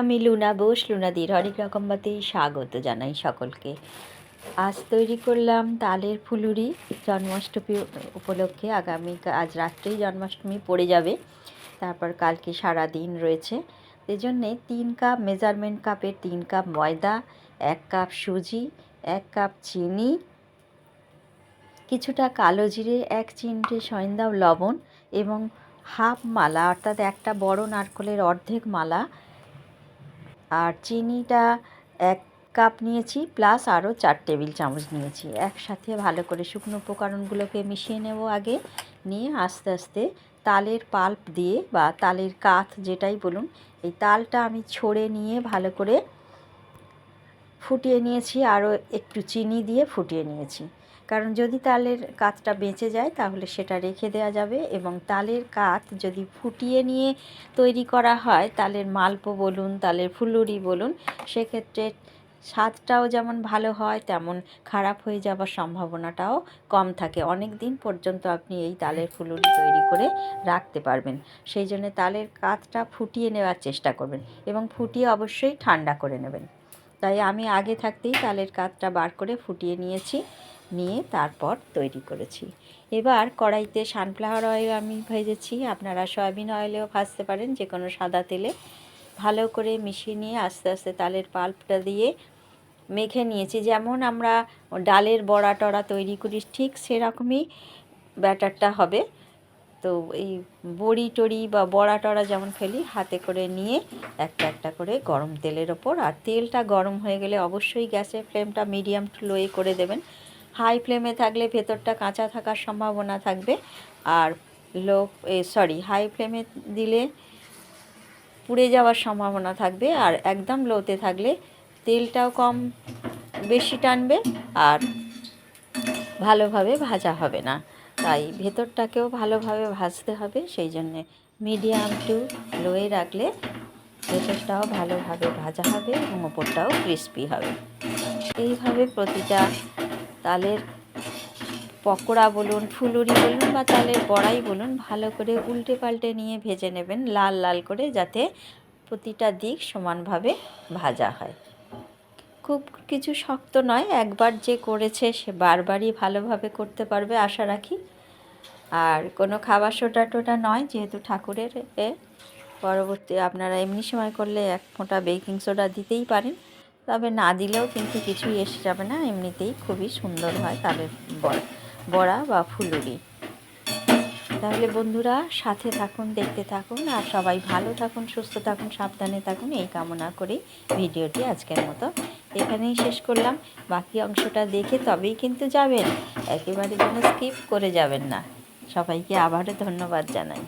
আমি লুনা বোস, লুনাদির হরেক রকমবাতেই স্বাগত জানাই সকলকে। আজ তৈরি করলাম তালের ফুলুরি জন্মাষ্টমী উপলক্ষে। আগামী আজ রাত্রেই জন্মাষ্টমী পড়ে যাবে। তারপর কালকে সারা দিন রয়েছে। এজন্যে তিন কাপ মেজারমেন্ট কাপের তিন কাপ ময়দা, এক কাপ সুজি, এক কাপ চিনি, কিছুটা কালো জিরে, এক চিমটে সয়ন্দাও লবণ এবং হাফ মালা, অর্থাৎ একটা বড় নারকলের অর্ধেক মালা আর চিনিটা এক কাপ নিয়েছি প্লাস আরও চার টেবিল চামচ নিয়েছি। একসাথে ভালো করে শুকনো উপকরণগুলোকে মিশিয়ে নেব আগে। নিয়ে আস্তে আস্তে তালের পাল্প দিয়ে বা তালের কাঠ যেটাই বলুন, এই তালটা আমি ছড়ে নিয়ে ভালো করে ফুটিয়ে নিয়েছি, আরও একটু চিনি দিয়ে ফুটিয়ে নিয়েছি। কারণ যদি তালের কাঠটা বেঁচে যায়, তাহলে সেটা রেখে দেওয়া যাবে এবং তালের কাঠ যদি ফুটিয়ে নিয়ে তৈরি করা হয়, তালের মালপো বলুন, তালের ফুলুরি বলুন, সেক্ষেত্রে স্বাদটাও যেমন ভালো হয়, তেমন খারাপ হয়ে যাবার সম্ভাবনাটাও কম থাকে। অনেক দিন পর্যন্ত আপনি এই তালের ফুলুরি তৈরি করে রাখতে পারবেন। সেই জন্য তালের কাঠটা ফুটিয়ে নেওয়ার চেষ্টা করবেন এবং ফুটিয়ে অবশ্যই ঠান্ডা করে নেবেন। তাই আমি আগে থাকতেই তালের কাঠটা বার করে ফুটিয়ে নিয়েছি, নিয়ে তারপর তৈরি করেছি। এবার কড়াইতে সানফ্লাওয়ার অয়েল আমি ভেজেছি। আপনারা সয়াবিন অয়েলেও ভাজতে পারেন যে কোনো সাদা তেলে। ভালো করে মিশিয়ে নিয়ে আস্তে আস্তে তালের পাল্পটা দিয়ে মেখে নিয়েছি। যেমন আমরা ডালের বড়া টড়া তৈরি করি, ঠিক সেরকমই ব্যাটারটা হবে। তো এই বড়ি টড়ি বা বড়া টড়া যেমন ফেলি, হাতে করে নিয়ে একটা একটা করে গরম তেলের ওপর। আর তেলটা গরম হয়ে গেলে অবশ্যই গ্যাসের ফ্লেমটা মিডিয়াম টু লোয়ে করে দেবেন। হাই ফ্লেমে থাকলে ভেতরটা কাঁচা থাকার সম্ভাবনা থাকবে। আর লো সরি হাই ফ্লেমে দিলে পুড়ে যাওয়ার সম্ভাবনা থাকবে। আর একদম লোতে থাকলে তেলটাও কম বেশি টানবে আর ভালোভাবে ভাজা হবে না। তাই ভেতরটাকেও ভালোভাবে ভাজতে হবে, সেই জন্যে মিডিয়াম টু লোয়ে রাখলে ভেতরটাও ভালোভাবে ভাজা হবে এবং ওপরটাও ক্রিস্পি হবে। এইভাবে প্রতিটা তালের পকোড়া বলুন, ফুলুরি বলুন বা তালের বড়াই বলুন, ভালো করে উল্টে পাল্টে নিয়ে ভেজে নেবেন লাল লাল করে যাতে প্রতিটা দিক সমানভাবে ভাজা হয়। খুব কিছু শক্ত নয়, একবার যে করেছে সে বারবারই ভালোভাবে করতে পারবে আশা রাখি। আর কোনো খাবার সোটা টোটা নয়, যেহেতু ঠাকুরের এ, পরবর্তী আপনারা এমনি সময় করলে এক ফোঁটা বেকিং সোডা দিতেই পারেন। তবে না দিলেও কিন্তু কিছুই এসে যাবে না, এমনিতেই খুবই সুন্দর হয় তালের বড়া বা ফুলুরি। তাহলে বন্ধুরা, সাথে থাকুন, দেখতে থাকুন, আর সবাই ভালো থাকুন, সুস্থ থাকুন, সাবধানে থাকুন, এই কামনা করেই ভিডিওটি আজকের মতো এখানেই শেষ করলাম। বাকি অংশটা দেখে তবেই কিন্তু যাবেন। একেবারে যেন স্কিপ করে যাবেন না। সবাইকে আবারও ধন্যবাদ জানাই।